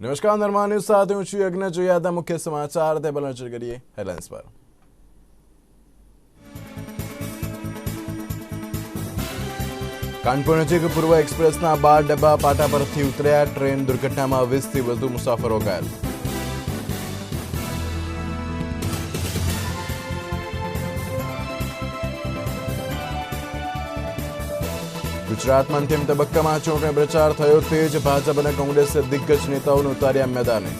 નમસ્કાર નર્મા ન્યૂઝ સાથે હું છું યજ્ઞ. જોઈએ હતા મુખ્ય સમાચાર. તે પર નજર કરીએ હેડલાઇન્સ પર. કાનપુર નજીક પૂર્વ એક્સપ્રેસના બાર ડબ્બા પાટા પરથી ઉતર્યા. ટ્રેન દુર્ઘટનામાં વીસથી વધુ મુસાફરો ઘાયલ. ગુજરાતમાં અંતિમ તબક્કામાં ચૂંટણી પ્રચાર થયો તેજ ભાજપ અને કોંગ્રેસે દિગ્ગજ નેતાઓને ઉતાર્યા મેદાને.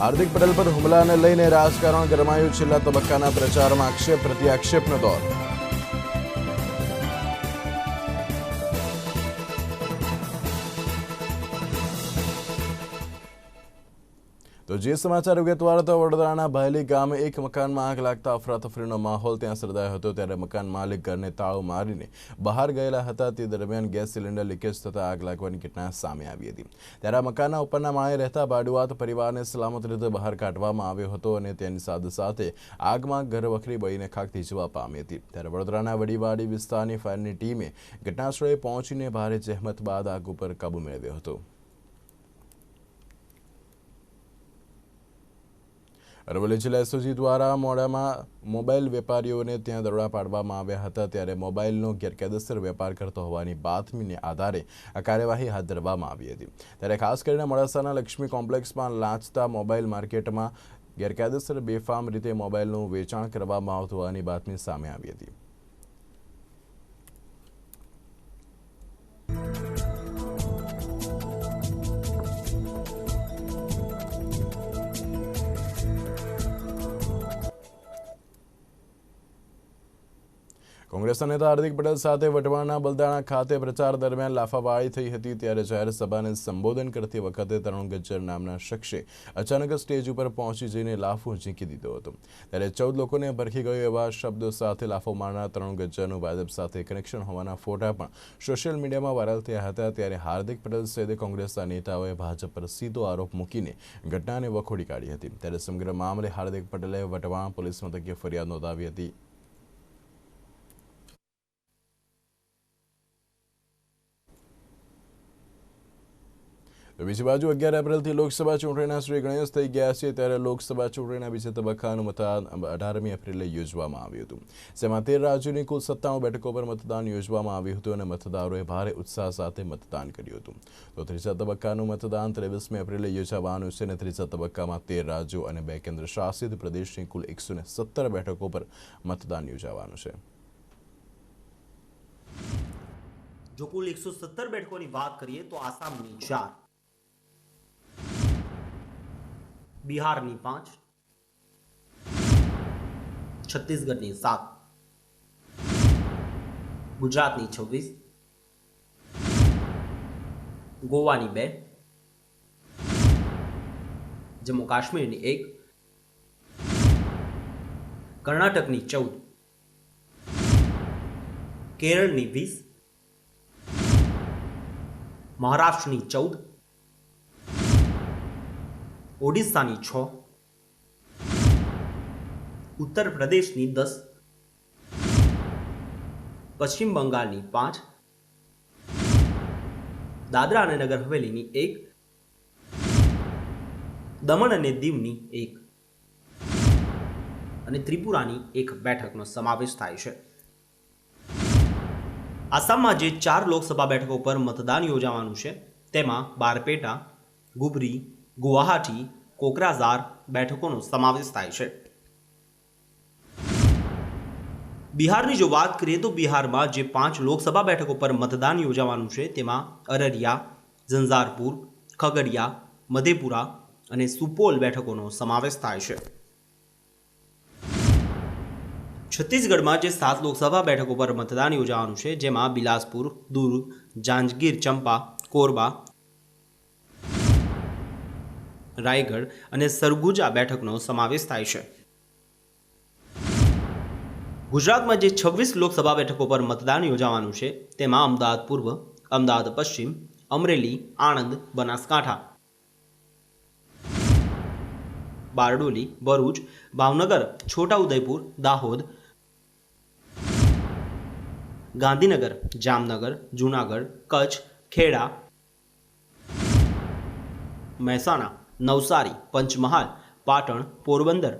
હાર્દિક પટેલ પર હુમલાને લઈને રાજકારણ ગરમાયું. છેલ્લા તબક્કાના પ્રચારમાં આક્ષેપ પ્રતિ આક્ષેપનો દોર. જે સમાચાર વિગતવાર તો વડોદરાના ભાયલી ગામે એક મકાનમાં આગ લાગતા અફરાતફરીનો માહોલ ત્યાં સર્જાયો હતો ત્યારે મકાન માલિક ઘરને તાળું મારીને બહાર ગયેલા હતા તે દરમિયાન ગેસ સિલિન્ડર લીકેજ થતાં આગ લાગવાની ઘટના સામે આવી હતી. ત્યારે મકાનના ઉપરના માળે રહેતા બાડુઆત પરિવારને સલામત રીતે બહાર કાઢવામાં આવ્યો હતો અને તેની સાથે સાથે આગમાં ઘર વખરી બળીને ખાક થીજવા પામી હતી. ત્યારે વડોદરાના વડીવાડી વિસ્તારની ફાયરની ટીમે ઘટનાસ્થળે પહોંચીને ભારે જહેમત બાદ આગ ઉપર કાબુ મેળવ્યો હતો. અરવલ્લી જિલ્લા એસઓજી દ્વારા મોડામાં મોબાઈલ વેપારીઓને ત્યાં દરોડા પાડવામાં આવ્યા હતા. ત્યારે મોબાઈલનો ગેરકાયદેસર વેપાર કરતો હોવાની બાતમીને આધારે આ કાર્યવાહી હાથ ધરવામાં આવી હતી. ત્યારે ખાસ કરીને મોડાસાના લક્ષ્મી કોમ્પ્લેક્સમાં લાંચતા મોબાઈલ માર્કેટમાં ગેરકાયદેસર બેફામ રીતે મોબાઈલનું વેચાણ કરવામાં આવતું હોવાની બાતમી સામે આવી હતી. કોંગ્રેસના નેતા હાર્દિક પટેલ સાથે વટવાણા બલદાણા ખાતે પ્રચાર દરમિયાન લાફાવાળી થઈ હતી ત્યારે જાહેર સભાને સંબોધન કરતી વખતે તરુણ ગજ્જર નામના શખ્સે અચાનક સ્ટેજ ઉપર પહોંચી જઈને લાફો ઝીંકી દીધો હતો. ત્યારે ચૌદ લોકોને ભરખી ગયો એવા શબ્દો સાથે લાફો મારનાર તરુણ ગજ્જરનું ભાજપ સાથે કનેક્શન હોવાના ફોટા પણ સોશિયલ મીડિયામાં વાયરલ થયા હતા. ત્યારે હાર્દિક પટેલ સહિત કોંગ્રેસના નેતાઓએ ભાજપ પર સીધો આરોપ મૂકીને ઘટનાને વખોડી કાઢી હતી. ત્યારે સમગ્ર મામલે હાર્દિક પટેલે વટવાણ પોલીસ મથકે ફરિયાદ નોંધાવી હતી. તો બીજી બાજુ અગિયાર એપ્રિલથી લોકસભા ચૂંટણીના શ્રી ગણેશ થઈ ગયા છે, ત્યારે લોકસભા ચૂંટણીના બીજા તબક્કાનું મતદાન અઢારમી એપ્રિલે યોજવામાં આવ્યું હતું. જેમાં તેર રાજ્યોની કુલ સત્તાણું બેઠકો પર મતદાન યોજવામાં આવ્યું હતું અને મતદારોએ ભારે ઉત્સાહ સાથે મતદાન કર્યું હતું. તો ત્રીજા તબક્કાનું મતદાન ત્રેવીસમી એપ્રિલે યોજાવાનું છે અને ત્રીજા તબક્કામાં તેર રાજ્યો અને બે કેન્દ્ર શાસિત પ્રદેશની કુલ એકસો સત્તર બેઠકો પર મતદાન યોજાવાનું છે. જો કુલ એકસો સત્તર બેઠકોની વાત કરીએ તો આસામની ચાર બિહારની પાંચ, છત્તીસગઢની સાત, ગુજરાતની છવ્વીસ, ગોવાની બે, જમ્મુ કાશ્મીરની એક, કર્ણાટકની ચૌદ, કેરળની વીસ, મહારાષ્ટ્રની ચૌદ ઓડિશાની છ. ઉત્તર પ્રદેશની દસ. પશ્ચિમ બંગાળની પાંચ. દાદરા અને નગર હવેલીની એક. દમણ અને દીવની એક. અને ત્રિપુરાની એક બેઠકનો સમાવેશ થાય છે. આસામમાં જે ચાર લોકસભા બેઠકો પર મતદાન યોજાવાનું છે, તેમાં બારપેટા, ગુબરી ગુવાહાટી કોકરાઝાર બેઠકોનો સમાવેશ થાય છે. બિહારની જો વાત કરીએ તો બિહારમાં જે પાંચ લોકસભા બેઠકો પર મતદાન યોજાવાનું છે તેમાં અરરિયા, ઝંઝારપુર, ખગડિયા, મધેપુરા અને સુપોલ બેઠકોનો સમાવેશ થાય છે. છત્તીસગઢમાં જે સાત લોકસભા બેઠકો પર મતદાન યોજાવાનું છે, જેમાં બિલાસપુર, દુર્ગ, જાંજગીર, ચંપા, કોરબા રાયગઢ અને સરગુજા બેઠકનો સમાવેશ થાય છે. ગુજરાતમાં જે છવ્વીસ લોકસભા બેઠકો પર મતદાન યોજાવાનું છે, તેમાં અમદાવાદ પૂર્વ, અમદાવાદ પશ્ચિમ, અમરેલી, આણંદ, બનાસકાંઠા. બારડોલી, ભરૂચ, ભાવનગર, છોટાઉદેપુર, દાહોદ. ગાંધીનગર, જામનગર, જૂનાગઢ, કચ્છ, ખેડા. મહેસાણા નવસારી, પંચમહાલ, પાટણ, પોરબંદર.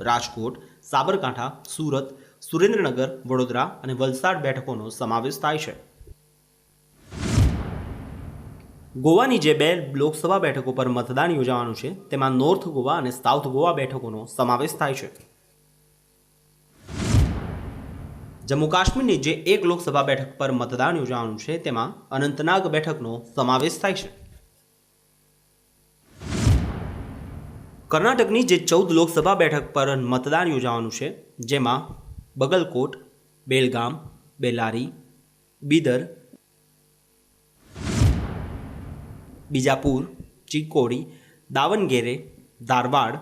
રાજકોટ, સાબરકાંઠા, સુરત, સુરેન્દ્રનગર, વડોદરા અને વલસાડ બેઠકોનો સમાવેશ થાય છે. ગોવાની જે બે લોકસભા બેઠકો પર મતદાન યોજાવાનું છે, તેમાં નોર્થ ગોવા અને સાઉથ ગોવા બેઠકોનો સમાવેશ થાય છે. જમ્મુ કાશ્મીરની જે એક લોકસભા બેઠક પર મતદાન યોજાવાનું છે, તેમાં અનંતનાગ બેઠકનો સમાવેશ થાય છે. કર્ણાટકની જે ચૌદ લોકસભા બેઠક પર મતદાન યોજાવાનું છે, જેમાં બગલકોટ, બેલગામ, બેલારી, બીદર, બીજાપુર, ચિકોડી દાવણગેરે ધારવાડ,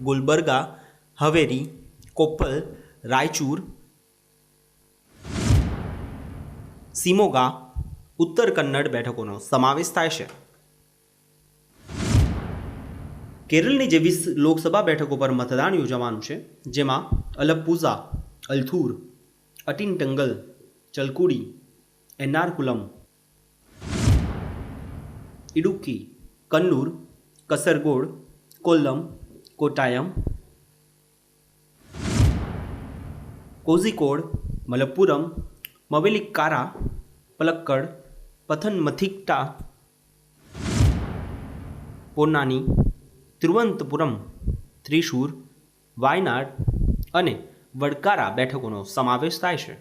ગુલબર્ગા, હવેરી, કોપ્પલ, રાયચૂર, સિમોગા, ઉત્તર કન્નડ બેઠકોનો સમાવેશ થાય છે. કેરળની જે વીસ લોકસભા બેઠકો પર મતદાન યોજાવાનું છે, જેમાં અલપ્પુઝા, અલથુર, અટિનટંગલ, ચલકુડી, એનારકુલમ, ઇડુક્કી, કન્નૂર, કસરગોડ, કોલ્લમ કોટાયમ કોઝિકોડ, મલપ્પુરમ, મવેલિક્કારા, પલક્કડ પથનમથિકટા પોન્નાની તિરુવનંતપુરમ, ત્રિશૂર, વાયનાડ અને વડકારા બેઠકોનો સમાવેશ થાય છે.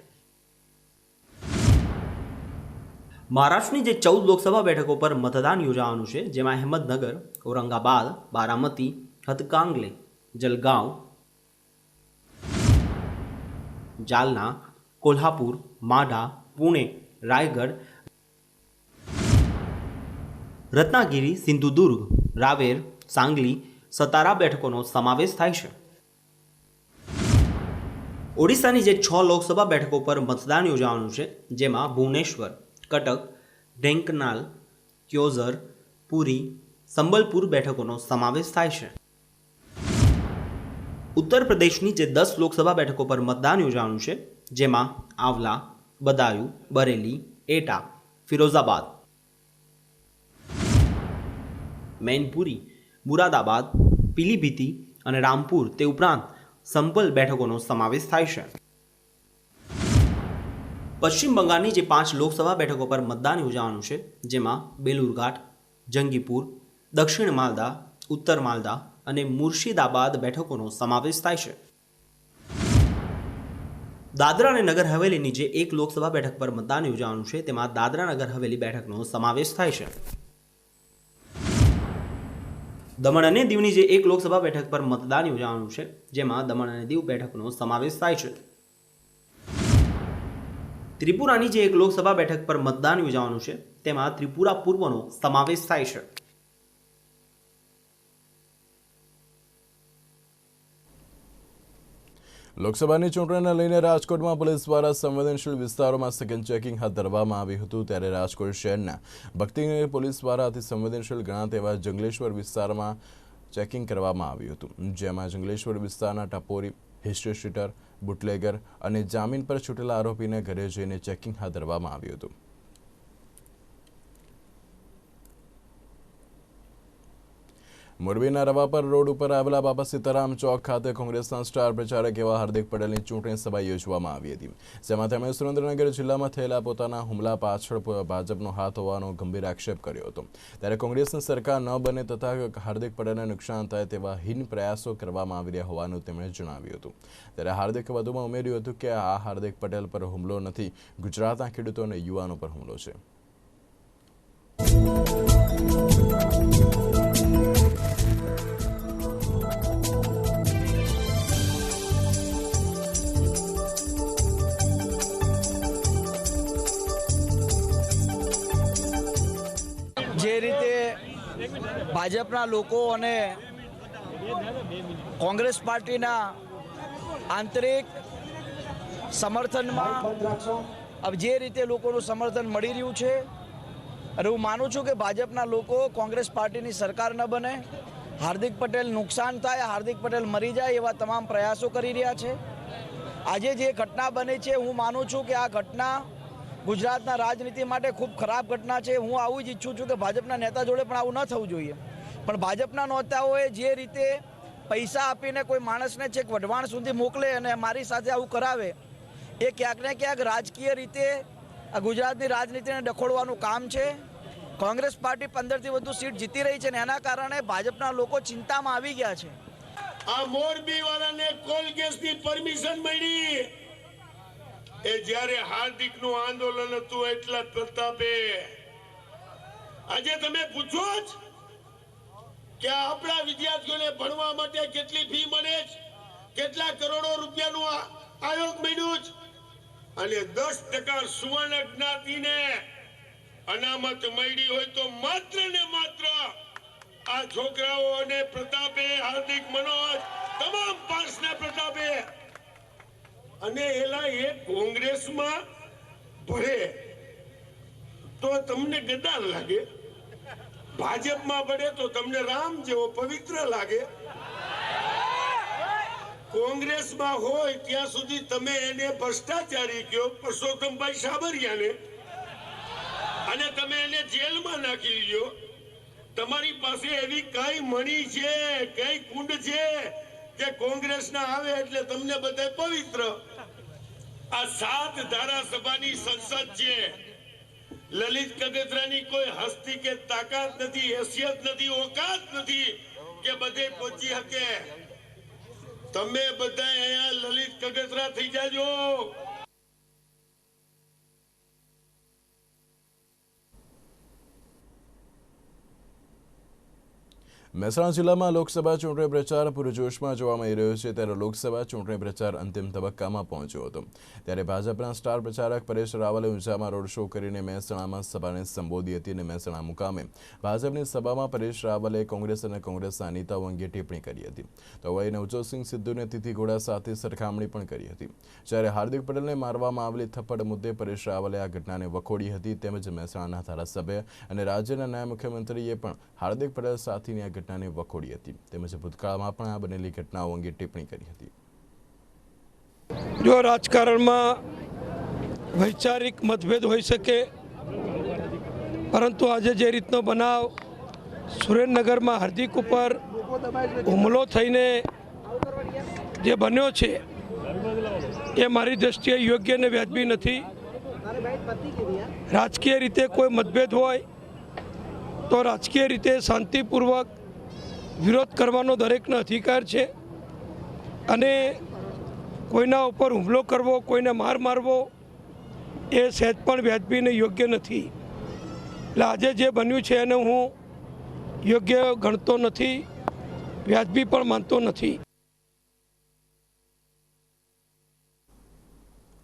મહારાષ્ટ્રની જે ચૌદ લોકસભા બેઠકો પર મતદાન યોજાવાનું છે, જેમાં અહેમદનગર, ઔરંગાબાદ, બારામતી હતકાંગલે જલગાંવ, જાલના, કોલ્હાપુર, માઢા, પુણે, રાયગઢ, રત્નાગીરી, સિંધુદુર્ગ, રાવેર સાંગલી સતારા બેઠકોનો સમાવેશ થાય છે. ઓડિશાની જે છ લોકસભા બેઠકો પર મતદાન યોજાવાનું છે, જેમાં ભુવનેશ્વર, કટક, ઢેંકનાલ, ક્યોઝર, પુરી, સંબલપુર બેઠકોનો સમાવેશ થાય છે. ઉત્તર પ્રદેશની જે દસ લોકસભા બેઠકો પર મતદાન યોજાવાનું છે, જેમાં આવલા, બદાયુ, બરેલી, એટા, ફિરોઝાબાદ, મૈનપુરી મુરાદાબાદ, પીલીભીતી અને રામપુર તે ઉપરાંત સંપલ બેઠકોનો સમાવેશ થાય છે. પશ્ચિમ બંગાળની જે પાંચ લોકસભા બેઠકો પર મતદાન યોજાવાનું છે, જેમાં બેલુરઘાટ જંગીપુર, દક્ષિણ માલદા, ઉત્તર માલદા અને મુર્શિદાબાદ બેઠકોનો સમાવેશ થાય છે. દાદરા અને નગર હવેલીની જે એક લોકસભા બેઠક પર મતદાન યોજાવાનું છે, તેમાં દાદરા નગર હવેલી બેઠકનો સમાવેશ થાય છે. દમણ અને દીવની જે એક લોકસભા બેઠક પર મતદાન યોજાવાનું છે, જેમાં દમણ અને દીવ બેઠકનો સમાવેશ થાય છે. ત્રિપુરાની જે એક લોકસભા બેઠક પર મતદાન યોજાવાનું છે, તેમાં ત્રિપુરા પૂર્વનો સમાવેશ થાય છે. લોકસભાની ચૂંટણીને લઈને રાજકોટમાં પોલીસ દ્વારા સંવેદનશીલ વિસ્તારોમાં સઘન ચેકિંગ હાથ ધરવામાં આવ્યું હતું ત્યારે રાજકોટ શહેરના ભક્તિનગર પોલીસ દ્વારા અતિ સંવેદનશીલ ગણાત એવા જંગલેશ્વર વિસ્તારમાં ચેકિંગ કરવામાં આવ્યું હતું. જેમાં જંગલેશ્વર વિસ્તારના ટપોરી, હિસ્ટ્રી શીટર બુટલેગર અને જામીન પર છૂટેલા આરોપીને ઘરે જઈને ચેકિંગ હાથ ધરવામાં આવ્યું હતું. મોરબીના રવાપર રોડ ઉપર આવેલા બાબા સીતારામ ચોક ખાતે કોંગ્રેસના સ્ટાર પ્રચારક એવા હાર્દિક પટેલની ચૂંટણી સભા યોજવામાં આવી હતી, જેમાં તેમણે સુરેન્દ્રનગર જિલ્લામાં થયેલા પોતાના હુમલા પાછળ ભાજપનો હાથ હોવાનો ગંભીર આક્ષેપ કર્યો હતો. ત્યારે કોંગ્રેસની સરકાર ન બને તથા હાર્દિક પટેલને નુકસાન થાય તેવા હીન પ્રયાસો કરવામાં આવી રહ્યા હોવાનું તેમણે જણાવ્યું હતું. ત્યારે હાર્દિકે વધુમાં ઉમેર્યું હતું કે આ હાર્દિક પટેલ પર હુમલો નથી, ગુજરાતના ખેડૂતો અને યુવાનો પર હુમલો છે. ભાજપના લોકો અને કોંગ્રેસ પાર્ટીના આંતરિક સમર્થનમાં જે રીતે લોકોનું સમર્થન મળી રહ્યું છે, અને હું માનું છું કે ભાજપના લોકો કોંગ્રેસ પાર્ટીની સરકાર ન બને, હાર્દિક પટેલ નુકસાન થાય, હાર્દિક પટેલ મરી જાય એવા તમામ પ્રયાસો કરી રહ્યા છે. આજે જે ઘટના બની છે, હું માનું છું કે આ ઘટના ગુજરાતના રાજનીતિ માટે ખૂબ ખરાબ ઘટના છે. હું આવું જ ઈચ્છું છું કે ભાજપના નેતા જોડે પણ આવું ન થવું જોઈએ. પણ ભાજપના નેતાઓએ જે રીતે પૈસા આપીને કોઈ માણસને છેક વઢવાણ સુધી મોકલે અને મારી સાથે આવું કરાવે, એ ક્યાંક ને ક્યાંક રાજકીય રીતે આ ગુજરાતની રાજનીતિને ડખોડવાનું કામ છે. કોંગ્રેસ પાર્ટી પંદરથી વધુ સીટ જીતી રહી છે ને એના કારણે ભાજપના લોકો ચિંતામાં આવી ગયા છે. આ મોરબી વાળાને કોલ કેસની પરમિશન મળી. એ જ્યારે હાર્દિકનું આંદોલન હતું એટલા પ્રતાપે. આજે તમે પૂછો જ કે આપણા વિદ્યાર્થીઓને ભણવા માટે કેટલી ફી મળે છે? કેટલા કરોડો રૂપિયાનું નું આયોગ મળ્યું છે? અને દસ ટકા સુવર્ણ જ્ઞાતિને અનામત મળી હોય તો માત્ર ને માત્ર આ છોકરાઓ અને પ્રતાપે હાર્દિક મનોજ તમામ પાસના પ્રતાપે અને એલા એ કોંગ્રેસમાં ભરે. તો તમને ગદ્દાર લાગે? ભાજપમાં ભળે તો તમને રામ જેવો પવિત્ર લાગે? કોંગ્રેસમાં હોય ત્યાં સુધી તમે એને ભ્રષ્ટાચારી કયો પરસોત્તમભાઈ સાબરિયાને? અને તમે એને જેલમાં નાખી લીધો તમારી પાસે એવી કઈ મણી છે, કઈ કુંડ છે કે કોંગ્રેસના આવે એટલે તમને બધા પવિત્ર? આ સાત ધારાસભાની સંસદ છે. લલિત કગતરાની કોઈ હસ્તી કે તાકાત નથી, હેસિયત નથી, ઓકાત નથી કે બધે પહોંચી શકે. તમે બધા અહીંયા લલિત કગતરા થઈ જાજો. મહેસાણા જિલ્લામાં લોકસભા ચૂંટણી પ્રચાર પૂરજોશમાં જોવા મળી રહ્યો છે ત્યારે લોકસભા ચૂંટણી પ્રચાર અંતિમ તબક્કામાં પહોંચ્યો હતો. ત્યારે ભાજપના સ્ટાર પ્રચારક પરેશ રાવલે ઊંઝામાં રોડ શો કરીને મહેસાણામાં સભાને સંબોધી હતી અને મહેસાણા મુકામે ભાજપની સભામાં પરેશ રાવલે કોંગ્રેસ અને કોંગ્રેસના નેતાઓ અંગે ટિપ્પણી કરી હતી. તો વળી નવજોતસિંહ સિદ્ધુને તિથિ ઘોડા સાથે સરખામણી પણ કરી હતી. જ્યારે હાર્દિક પટેલને મારવામાં આવેલી થપ્પડ મુદ્દે પરેશ રાવલે આ ઘટનાને વખોડી હતી તેમજ મહેસાણાના ધારાસભ્ય અને રાજ્યના નાયબ મુખ્યમંત્રીએ પણ હાર્દિક પટેલ સાથેની આ ઘટનાને વખોડી હતી. તેમજ ભૂતકાળમાં પણ આ બનેલી ઘટનાઓ અંગે ટિપ્પણી કરી હતી. જો રાજકારણમાં વૈચારિક મતભેદ હોઈ શકે, પરંતુ આજે જે રીતનો બનાવ સુરેન્દ્રનગરમાં હાર્દિક ઉપર હુમલો થઈને જે બન્યો છે, એ મારી દ્રષ્ટિએ યોગ્ય અને વ્યાજબી નથી. રાજકીય રીતે કોઈ મતભેદ હોય, તો રાજકીય રીતે શાંતિપૂર્વક વિરોધ કરવાનો દરેકનો અધિકાર છે. અને કોઈના ઉપર હુમલો કરવો, કોઈને માર મારવો, એ સહેજ પણ વ્યાજબી ને યોગ્ય નથી. એટલે આજે જે બન્યું છે એને હું યોગ્ય ગણતો નથી, વ્યાજબી પણ માનતો નથી.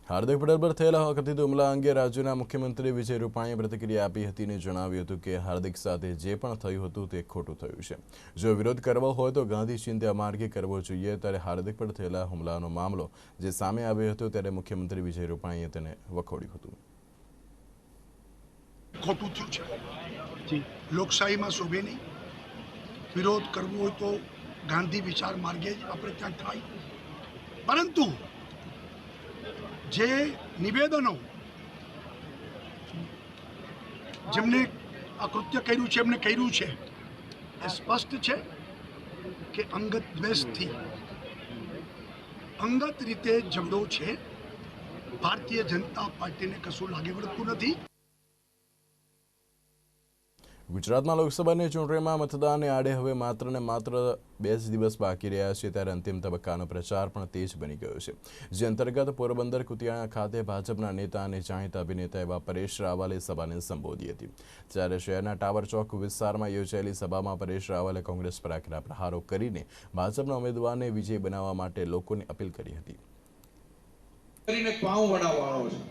હાર્દિક પટેલ પર થયેલા કથિત હુમલા અંગે રાજ્યના મુખ્યમંત્રી વિજય રૂપાણીએ પ્રતિક્રિયા આપી હતી અને જણાવ્યું હતું કે હાર્દિક સાથે જે પણ થયું હતું તે ખોટું થયું છે. જો વિરોધ કરવો હોય તો ગાંધી ચિંતા માર્ગે કરવો જોઈએ. ત્યારે હાર્દિક પર થયેલા હુમલાનો મામલો જે સામે આવ્યો હતો ત્યારે મુખ્યમંત્રી વિજય રૂપાણીએ તેને વખોડ્યું હતું. ખોટું થયું છે. લોકશાહીમાં શોભે નહીં. વિરોધ કરવો હોય તો ગાંધી વિચાર માર્ગે જ આપણે ત્યાં થાય. પરંતુ જે નિવેદનો જેમને આ કૃત્ય કર્યું છે, એમને કર્યું છે, એ સ્પષ્ટ છે કે અંગત દ્વેષથી. અંગત રીતે ઝઘડો છે. ભારતીય જનતા પાર્ટીને કશું લાગે વળતું નથી. ગુજરાતમાં લોકસભાની ચૂંટણીમાં મતદાનને આડે હવે માત્ર ને માત્ર બે જ દિવસ બાકી રહ્યા છે, ત્યારે અંતિમ તબક્કાનો પ્રચાર પણ તેજ બની ગયો છે. જે અંતર્ગત પોરબંદર, કુતિયાણા ખાતે ભાજપના નેતા અને જાણીતા અભિનેતા એવા પરેશ રાવલે સભાને સંબોધી હતી. જ્યારે શહેરના ટાવર ચોક વિસ્તારમાં યોજાયેલી સભામાં પરેશ રાવલે કોંગ્રેસ પર આકરા પ્રહારો કરીને ભાજપના ઉમેદવારને વિજય બનાવવા માટે લોકોને અપીલ કરી હતી. કરીને પાઉં વડાવાળો છે.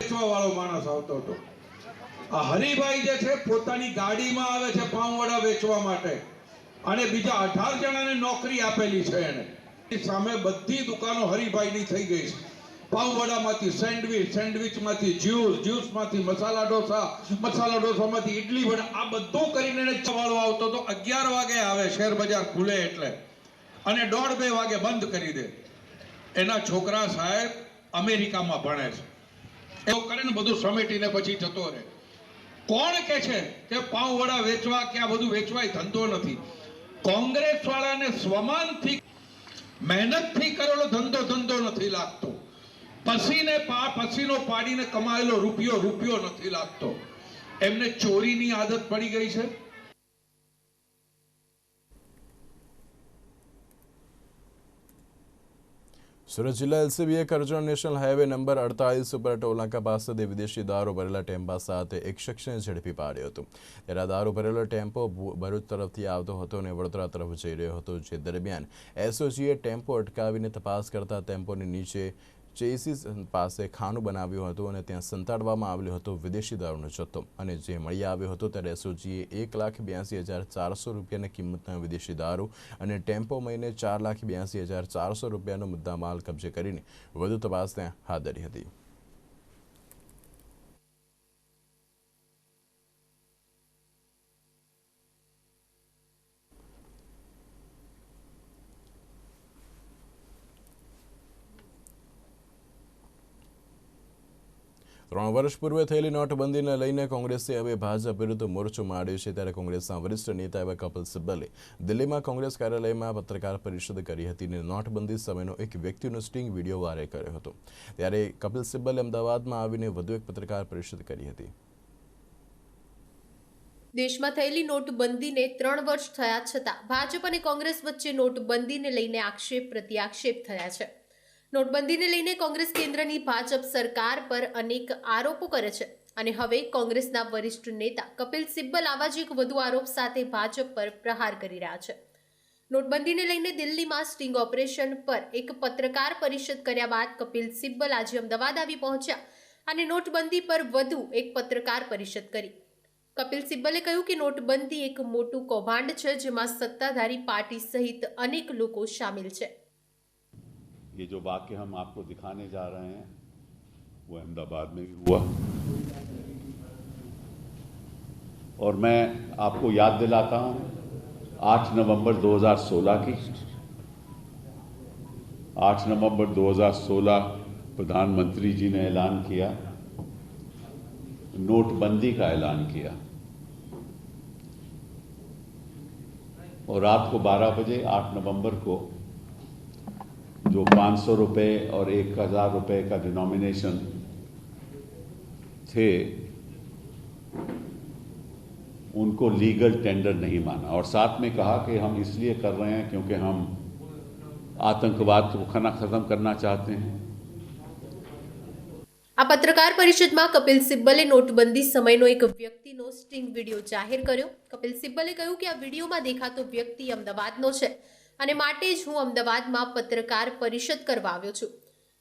વેચવા વાળો માણસ આવતો હતો. આ હરિભાઈ જે છે, પોતાની ગાડીમાં આવે છે પાઉં વડા વેચવા માટે. અને બીજા અઢાર જણાને નોકરી આપેલી છે એને. સામે બધી દુકાનો હરિભાઈની થઈ ગઈ છે. પાઉંવડામાંથી સેન્ડવિચ, સેન્ડવિચમાંથી જ્યુસ, જ્યુસમાંથી મસાલા ઢોસા, મસાલા ઢોસામાંથી ઇડલી વડા, આ બધું કરીને એને ચવાળો આવતો તો અગિયાર વાગે આવે, શેર બજાર ખુલે એટલે. અને દોઢ બે વાગે બંધ કરી દે. એના છોકરા સાહેબ અમેરિકામાં ભણે છે. એવું કરે ને બધું સમેટીને પછી જતો રહે. કોણ કે છે કે પાઉ વડા વેચવા કે આ બધું વેચવાય ધંધો નથી? કોંગ્રેસ વાળાને સ્વમાનથી, મહેનતથી કરેલો ધંધો ધંધો નથી લાગતો. પસીને પા, પસીનો પાડીને કમાયેલો રૂપિયો રૂપિયો નથી લાગતો. એમને ચોરીની આદત પડી ગઈ છે? સુરત જિલ્લા એલસીબીએ કરજણ નેશનલ હાઈવે નંબર અડતાલીસ ઉપર ટોલનાકા પાસેથી વિદેશી દારૂ ભરેલા ટેમ્પા સાથે એક શખ્સને ઝડપી પાડ્યો હતો. ત્યારે દારૂ ભરેલો ટેમ્પો ભરૂચ તરફથી આવતો હતો અને વડોદરા તરફ જઈ રહ્યો હતો. જે દરમિયાન એસઓજીએ ટેમ્પો અટકાવીને તપાસ કરતા ટેમ્પોની નીચે ચેસીસ પાસે ખાનું બનાવ્યું હતું અને ત્યાં સંતાડવામાં આવેલો હતો વિદેશી દારૂનો જથ્થો. અને જે મળી આવ્યો હતો ત્યારે એસઓજીએ એક લાખ બ્યાસી હજાર ચારસો રૂપિયાની કિંમતના વિદેશી દારૂ અને ટેમ્પો મહિને ચાર લાખ બ્યાસી હજાર ચારસો રૂપિયાનો મુદ્દામાલ કબજે કરીને વધુ તપાસ ત્યાં હાથ ધરી હતી. ત્રણ વર્ષ પૂર્વે થયેલી નોટબંધીને લઈને કોંગ્રેસે હવે ભાજપ વિરુદ્ધ મોરચો માંડ્યો છે ત્યારે કોંગ્રેસના વરિષ્ઠ નેતા એવા કપિલ સિબ્બલે દિલ્હીમાં કોંગ્રેસ કાર્યાલયમાં પત્રકાર પરિષદ કરી હતી અને નોટબંધી સમયનો એક વ્યક્તિનો સ્ટિંગ વીડિયો વાયરલ કર્યો હતો. ત્યારે કપિલ સિબ્બલે અમદાવાદમાં આવીને વધુ એક પત્રકાર પરિષદ કરી હતી. દેશમાં થયેલી નોટબંધીને ત્રણ વર્ષ થયા છતાં ભાજપ અને કોંગ્રેસ વચ્ચે નોટબંધીને લઈને આક્ષેપ પ્રત્યાક્ષેપ થયા છે. નોટબંધીને લઈને કોંગ્રેસ કેન્દ્રની ભાજપ સરકાર પર અનેક આરોપો કરે છે. અને હવે કોંગ્રેસના વરિષ્ઠ નેતા કપિલ સિબ્બલ આવા જ એક વધુ આરોપ સાથે ભાજપ પર પ્રહાર કરી રહ્યા છે. નોટબંધીને લઈને દિલ્હીમાં સ્ટિંગ ઓપરેશન પર એક પત્રકાર પરિષદ કર્યા બાદ કપિલ સિબ્બલ આજે અમદાવાદ આવી પહોંચ્યા અને નોટબંધી પર વધુ એક પત્રકાર પરિષદ કરી. કપિલ સિબ્બલે કહ્યું કે નોટબંધી એક મોટું કૌભાંડ છે જેમાં સત્તાધારી પાર્ટી સહિત અનેક લોકો સામેલ છે. ये जो वाक्य हम आपको दिखाने जा रहे हैं, वो अहमदाबाद में भी हुआ। और मैं आपको याद दिलाता हूँ 8 नवंबर 2016 की। 8 नवंबर 2016 प्रधानमंत्री जी ने ऐलान किया, नोटबंदी का ऐलान किया। और रात को 12 बजे 8 नवंबर को जो 500 रुपए और 1000 रुपए का डिनोमिनेशन थे उनको लीगल टेंडर नहीं माना और साथ में कहा कि हम इसलिए कर रहे हैं क्योंकि हम आतंकवाद को खाना ख़त्म करना चाहते हैं આ પત્રકાર પરિષદમાં કપિલ સિબ્બલે નોટબંધી સમયનો એક વ્યક્તિનો સ્ટિંગ વિડીયો જાહેર કર્યો કપિલ સિબ્બલે કહ્યું કે આ વિડીયોમાં દેખાતો વ્યક્તિ અમદાવાદનો છે અને માટે જ હું અમદાવાદમાં પત્રકાર પરિષદ કરવા આવ્યો છું.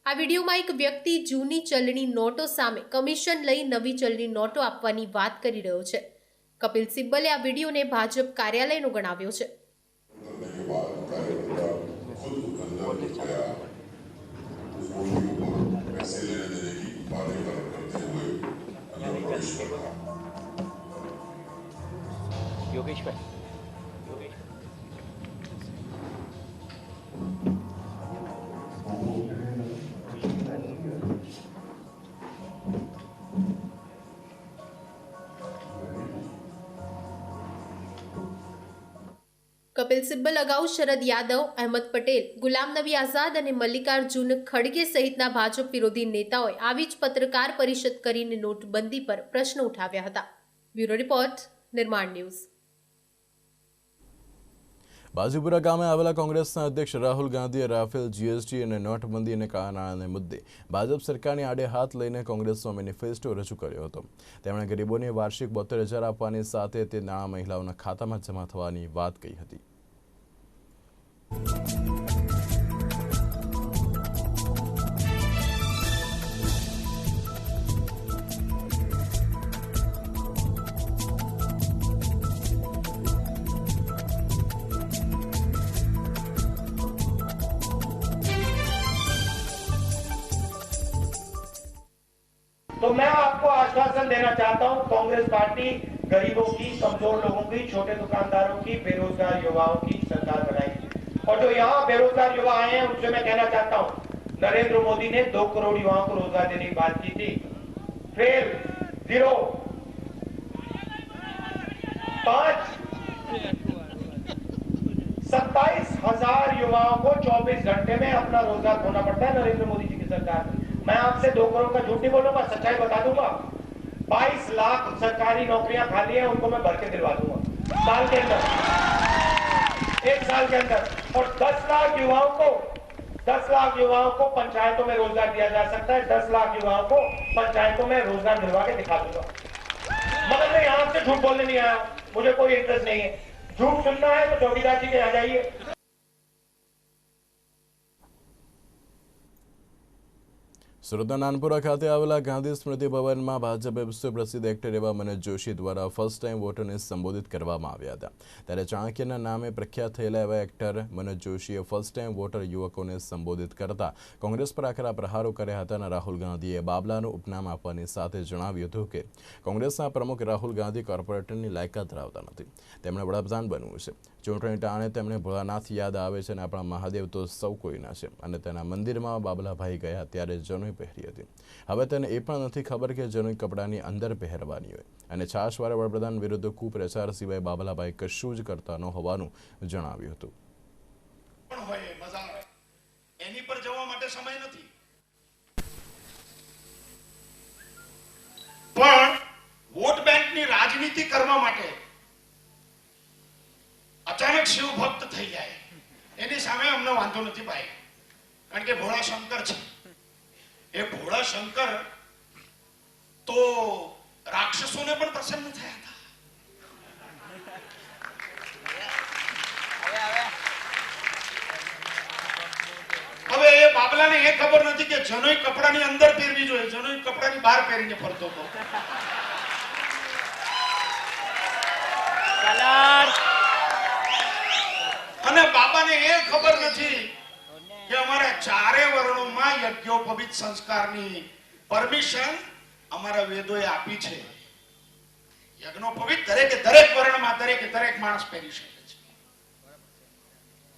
આ વિડીયોમાં એક વ્યક્તિ જૂની ચલણી નોટો સામે કમિશન લઈ નવી ચલણી નોટો આપવાની વાત કરી રહ્યો છે. કપિલ સિબ્બલે આ વિડીયોને ભાજપ કાર્યાલયનો ગણાવ્યો છે. કપિલ સિબ્બલ અગાઉ શરદ યાદવ, અહેમદ પટેલ, ગુલામ નબી આઝાદ અને મલ્લિકાર્જુન ખડગે સહિતના ભાજપ વિરોધી નેતાઓએ આવી જ પત્રકાર પરિષદ કરીને નોટબંધી પર પ્રશ્નો ઉઠાવ્યા હતા. Bureau report, Nirman news. Bajipura ગામે આવેલા કોંગ્રેસના અધ્યક્ષ રાહુલ ગાંધીએ રાફેલ જીએસટી અને નોટબંધી અને કાળાનાણાને મુદ્દે ભાજપ સરકારની આડે હાથ લઈને કોંગ્રેસનો મેનિફેસ્ટો રજૂ કર્યો હતો. તેમણે ગરીબોને વાર્ષિક બોતેર હજાર આપવાની સાથે તે નાણાં મહિલાઓના ખાતામાં જમા થવાની વાત કહી હતી. तो मैं आपको आश्वासन देना चाहता हूँ, कांग्रेस पार्टी गरीबों की, कमज़ोर लोगों की, छोटे दुकानदारों की, बेरोजगार युवाओं की सरकार बनाएगी और जो यहाँ बेरोजगार युवा आए हैं, उनसे मैं कहना चाहता हूँ, नरेंद्र मोदी ने दो करोड़ युवाओं को रोज़गार देने की बात की थी। फिर ज़ीरो पाँच, सत्ताईस हज़ार युवाओं को 24 घंटे में अपना रोज़गार खोना पड़ता है नरेंद्र मोदी जी की सरकार में। मैं आपसे दो करोड़ का झूठ नहीं बोलूँगा, सच्चाई बता दूँगा। 22 लाख सरकारी नौकरियाँ खाली हैं, उनको मैं भर के दिलवा दूँगा। साल के अंदर। एक साल के अंदर। और 10 लाख युवाओं को 10 लाख युवाओं को पंचायतों में रोज़गार दिया जा सकता है 10 लाख युवाओं को पंचायतों में रोज़गार दिलवा के दिखा दूँगा। मगर मैं यहाँ से झूठ बोलने नहीं आया, मुझे कोई इंटरेस्ट नहीं है। झूठ सुनना है तो चौकीदार जी के यहाँ जाइए। સુરતના નાનપુરા ખાતે આવેલા ગાંધી સ્મૃતિ ભવનમાં ભાજપે સુપ્રસિદ્ધ પ્રસિદ્ધ એક્ટર એવા મનોજ જોશી દ્વારા ફર્સ્ટ ટાઈમ વોટરને સંબોધિત કરવામાં આવ્યા હતા. ત્યારે ચાણક્યના નામે પ્રખ્યાત થયેલા એવા એક્ટર મનોજ જોશીએ ફર્સ્ટ ટાઈમ વોટર યુવકોને સંબોધિત કરતા કોંગ્રેસ પર આકરા પ્રહારો કર્યા હતા અને રાહુલ ગાંધીએ બાબલાનું ઉપનામ આપવાની સાથે જણાવ્યું હતું કે કોંગ્રેસના પ્રમુખ રાહુલ ગાંધી કોર્પોરેટરની લાયકાત ધરાવતા નથી. તેમણે વડાપ્રધાન બનવું છે. ચૂંટણી ટાણે તેમણે ભોળાનાથ યાદ આવે છે અને આપણા મહાદેવ તો સૌ કોઈના છે. અને તેના મંદિરમાં બાબલાભાઈ ગયા ત્યારે જનોઈ પહેરી હતી. હવે તેને એ પણ નથી ખબર કે જનોઈ કપડાની અંદર પહેરવાની હોય. અને છાશવારે વડાપ્રધાન વિરુદ્ધ કુપ્રચાર સિવાય બાબલાભાઈ કશું જ કરતા ન હોવાનું જણાવ્યું હતું. એની પર જવા માટે સમય નથી. પણ વોટ બેંકની રાજનીતિ કરવા માટે અચાનક શિવ ભક્ત થઈ જાય. એની સામે અમને વાંધો નથી ભાઈ. કારણ કે ભોળા શંકર છે. એ ભોળા શંકર તો રાક્ષસોને પણ પ્રસન્ન થયા હતા. હવે એ બાબલાને એ ખબર નથી કે જનોઈ કપડાની અંદર પહેરવી જોઈએ. જનોઈ કપડાની બહાર પહેરીને ફરતો હતો. અને બાબાને એ ખબર નથી કે અમારા ચારે વર્ણોમાં યજ્ઞોપવિત સંસ્કારની પરમિશન અમારા વેદોએ આપી છે. યજ્ઞોપવિત દરેકે દરેક વર્ણમાં દરેકે દરેક માણસ પહેરી શકે છે.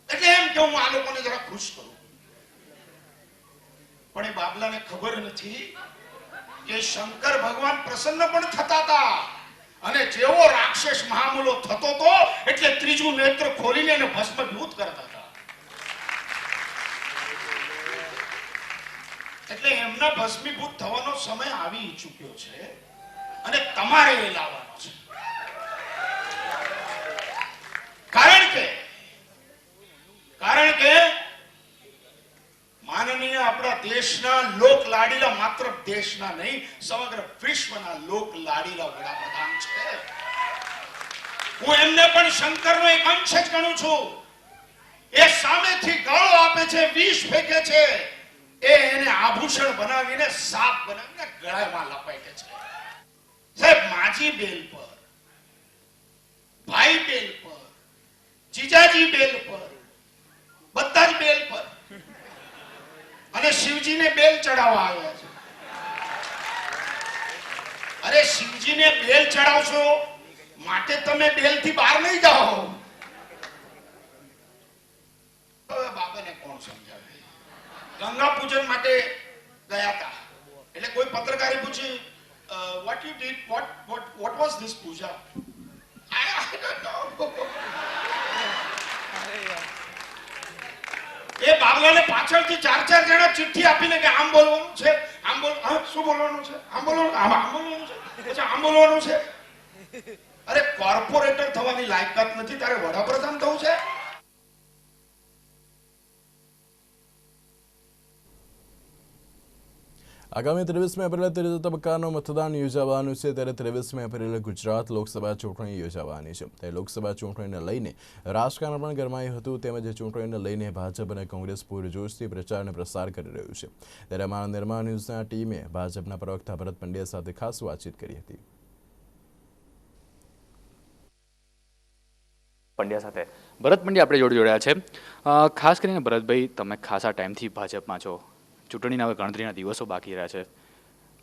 એટલે એમ કે હું આ લોકોને જરા ખુશ કરું. પણ એ બાબલાને ખબર નથી કે શંકર ભગવાન પ્રસન્ન પણ થતા હતા. અને જેવો રાક્ષસ મહામુલો થતો હતો એટલે ત્રીજું નેત્ર ખોલીને એને ભસ્મભૂત કરતા હતા. એટલે એમના ભસ્મીભૂત થવાનો સમય આવી ચૂક્યો છે અને તમારે એ લાવવાનો છે. કારણ કે કારણ કે માનનીય આપણા દેશના લોક લાડીલા માત્ર દેશના નહીં, સમગ્ર વિશ્વના લોક લાડીલા વડાપ્રધાન છે. હું એમને પણ શંકરનો એક અંશ જ ગણું છું. એ સામેથી ગાળો આપે છે, વિષ ફેંકે છે. એ એને આભૂષણ બનાવીને સાપ બનાવીને ગળામાં લપાટે છે. સાહેબ, માજી બેલ પર, ભાઈ બેલ પર, જીજાજી બેલ પર, બધા જ બેલ પર અને શિવજીને બેલ ચડાવવા આવ્યા છે. અરે શિવજીને બેલ ચડાવશો માટે તમે બેલથી બહાર નહીં જાઓ. બાબાને કોણ સમજાવે? ગંગા પૂજન માટે ગયા હતા એટલે કોઈ પત્રકારે પૂછ્યું what you did what what what was this puja? I don't don't એ બાબલાને પાછળથી ચાર ચાર જણા ચિઠ્ઠી આપીને કે આમ બોલવાનું છે, આમ બોલ શું બોલવાનું છે? આમ બોલવાનું આમ બોલવાનું છે? પછી આમ બોલવાનું છે? અરે કોર્પોરેટર થવાની લાયકાત નથી તારે વડાપ્રધાન થવું છે? આગામી ત્રેવીસમી એપ્રિલે ત્રીજા તબક્કાનું મતદાન યોજાવાનું છે, ત્યારે ત્રેવીસમી એપ્રિલે ગુજરાત લોકસભા ચૂંટણી યોજાવાની છે. તે લોકસભા ચૂંટણીને લઈને રાજકારણ પણ ગરમાયું હતું, તેમજ ચૂંટણીને લઈને ભાજપ અને કોંગ્રેસ પૂરજોશથી પ્રચાર પ્રસાર કરી રહ્યું છે. ત્યારે અમારા નિર્માણ ન્યૂઝના ટીમે ભાજપના પ્રવક્તા ભરત પંડ્યા સાથે ખાસ વાતચીત કરી હતી. પંડ્યા સાથે. ભરત પંડ્યા આપણે જોડે જોડ્યા છે. ખાસ કરીને ભરતભાઈ, તમે ખાસા ટાઈમથી ભાજપમાં છો. ચૂંટણીના હવે ગણતરીના દિવસો બાકી રહ્યા છે.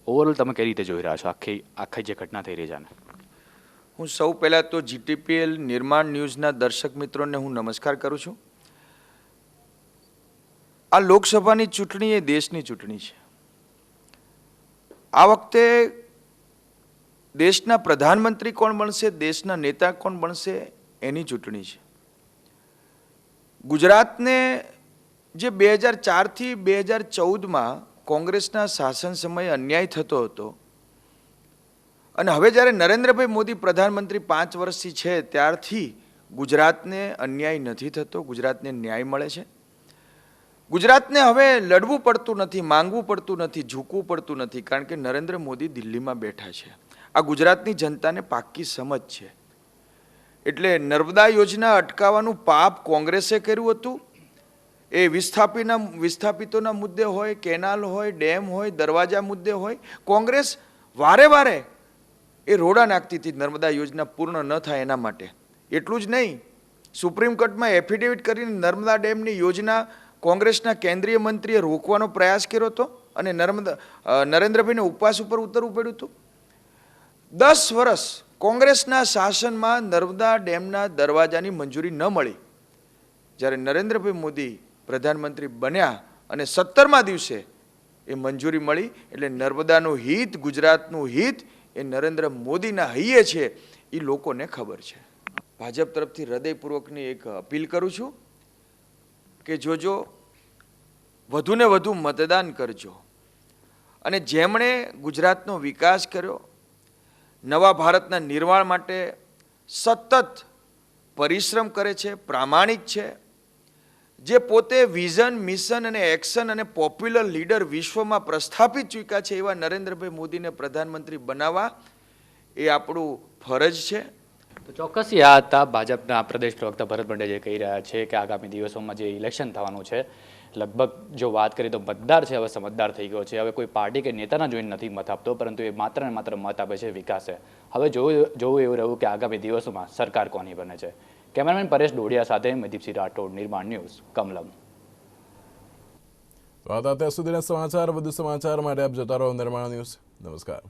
ઓવરઓલ તમે કઈ રીતે જોઈ રહ્યા છો? આખી આખી જે ઘટના થઈ રહી છે હું સૌ પહેલાં તો જીટીપીએલ નિર્માણ ન્યૂઝના દર્શક મિત્રોને હું નમસ્કાર કરું છું. આ લોકસભાની ચૂંટણી એ દેશની ચૂંટણી છે. આ વખતે દેશના પ્રધાનમંત્રી કોણ બનશે, દેશના નેતા કોણ બનશે, એની ચૂંટણી છે. ગુજરાતને જે બે હજાર ચારથી બે હજાર ચૌદમાં કોંગ્રેસના શાસન સમયે અન્યાય થતો હતો. અને હવે જ્યારે નરેન્દ્રભાઈ મોદી પ્રધાનમંત્રી પાંચ વર્ષથી છે, ત્યારથી ગુજરાતને અન્યાય નથી થતો, ગુજરાતને ન્યાય મળે છે. ગુજરાતને હવે લડવું પડતું નથી, માંગવું પડતું નથી, ઝૂકવું પડતું નથી, કારણ કે નરેન્દ્ર મોદી દિલ્હીમાં બેઠા છે. આ ગુજરાતની જનતાને પાક્કી સમજ છે. એટલે નર્મદા યોજના અટકાવવાનું પાપ કોંગ્રેસે કર્યું હતું એ વિસ્થાપીના વિસ્થાપિતોના મુદ્દે હોય, કેનાલ હોય, ડેમ હોય, દરવાજા મુદ્દે હોય, કોંગ્રેસ વારે વારે એ રોડા નાખતી હતી, નર્મદા યોજના પૂર્ણ ન થાય એના માટે. એટલું જ નહીં, સુપ્રીમ કોર્ટમાં એફિડેવિટ કરીને નર્મદા ડેમની યોજના કોંગ્રેસના કેન્દ્રીય મંત્રીએ રોકવાનો પ્રયાસ કર્યો હતો અને નર્મદા નરેન્દ્રભાઈને ઉપવાસ ઉપર ઉતરવું પડ્યું હતું. દસ વર્ષ કોંગ્રેસના શાસનમાં નર્મદા ડેમના દરવાજાની મંજૂરી ન મળી. જ્યારે નરેન્દ્રભાઈ મોદી પ્રધાનમંત્રી બન્યા અને સત્તરમા દિવસે એ મંજૂરી મળી. એટલે નર્મદાનું હિત, ગુજરાતનું હિત એ નરેન્દ્ર મોદીના હૈયે છે એ લોકોને ખબર છે. ભાજપ તરફથી હૃદયપૂર્વકની એક અપીલ કરું છું કે જોજો વધુને વધુ મતદાન કરજો. અને જેમણે ગુજરાતનો વિકાસ કર્યો, નવા ભારતના નિર્માણ માટે સતત પરિશ્રમ કરે છે, પ્રામાણિક છે જે પોતે વિઝન, મિશન અને એક્શન અને પોપ્યુલર લીડર વિશ્વમાં પ્રસ્થાપિત ચૂક્યા છે એવા નરેન્દ્રભાઈ મોદીને પ્રધાનમંત્રી બનાવવા એ આપણું ફરજ છે. તો ચોક્કસ આ હતા ભાજપના પ્રદેશ પ્રવક્તા ભરત પંડ્યા જે કહી રહ્યા છે કે આગામી દિવસોમાં જે ઇલેક્શન થવાનું છે, લગભગ જો વાત કરીએ તો મતદાર છે, હવે સમજદાર થઈ ગયો છે. હવે કોઈ પાર્ટી કે નેતાના જોઈને નથી મત આપતો, પરંતુ એ માત્ર ને માત્ર મત આપે છે વિકાસે. હવે જોવું જોવું એવું રહ્યું કે આગામી દિવસોમાં સરકાર કોની બને છે? કેમેરામેન પરેશ ડોડિયા સાથે મદીપસિંહ રાઠોડ, નિર્માણ ન્યૂઝ, કમલમ. તો આ અત્યાર સુધીના સમાચાર. વધુ સમાચાર માટે આપ જોતા રહો નિર્માણ ન્યૂઝ. નમસ્કાર.